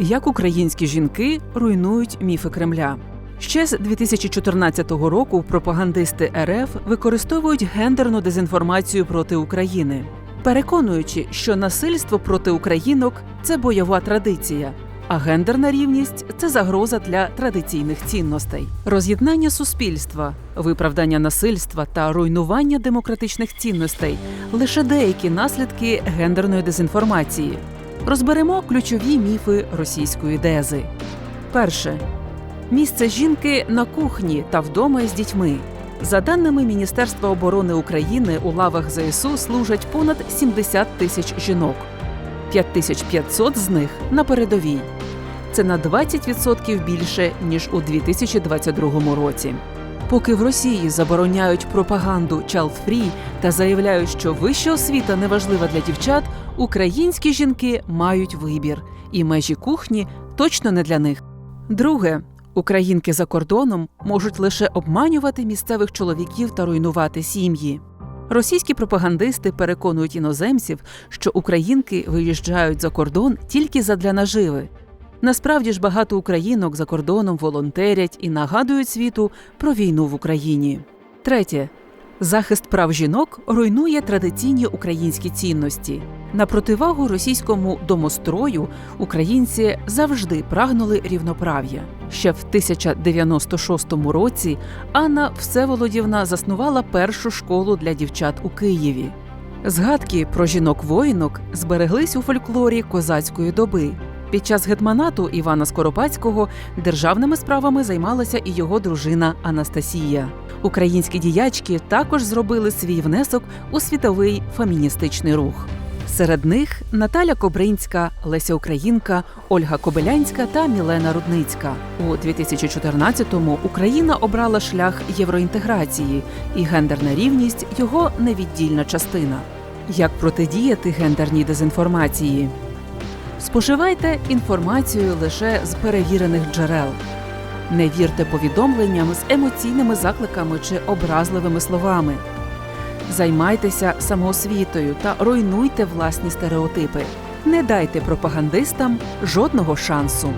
Як українські жінки руйнують міфи Кремля. Ще з 2014 року пропагандисти РФ використовують гендерну дезінформацію проти України, переконуючи, що насильство проти українок це бойова традиція, а гендерна рівність це загроза для традиційних цінностей. Роз'єднання суспільства, виправдання насильства та руйнування демократичних цінностей лише деякі наслідки гендерної дезінформації. Розберемо ключові міфи російської дези. Перше місце жінки на кухні та вдома з дітьми. За даними Міністерства оборони України, у лавах ЗСУ служать понад 70 тисяч жінок, 5500 з них на передовій. Це на 20% більше ніж у 2022 році. Поки в Росії забороняють пропаганду free та заявляють, що вища освіта не важлива для дівчат, українські жінки мають вибір, і межі кухні точно не для них. Друге, українки за кордоном можуть лише обманювати місцевих чоловіків та руйнувати сім'ї. Російські пропагандисти переконують іноземців, що українки виїжджають за кордон тільки задля наживи. Насправді ж багато українок за кордоном волонтерять і нагадують світу про війну в Україні. Третє. Захист прав жінок руйнує традиційні українські цінності. На противагу російському домострою українці завжди прагнули рівноправ'я. Ще в 1096 році Анна Всеволодівна заснувала першу школу для дівчат у Києві. Згадки про жінок-воїнок збереглись у фольклорі козацької доби. Під час гетманату Івана Скоропадського державними справами займалася і його дружина Анастасія. Українські діячки також зробили свій внесок у світовий феміністичний рух. Серед них Наталя Кобринська, Леся Українка, Ольга Кобилянська та Мілена Рудницька. У 2014-му Україна обрала шлях євроінтеграції, і гендерна рівність його невіддільна частина. Як протидіяти гендерній дезінформації? Споживайте інформацію лише з перевірених джерел. Не вірте повідомленням з емоційними закликами чи образливими словами. Займайтеся самоосвітою та руйнуйте власні стереотипи. Не дайте пропагандистам жодного шансу.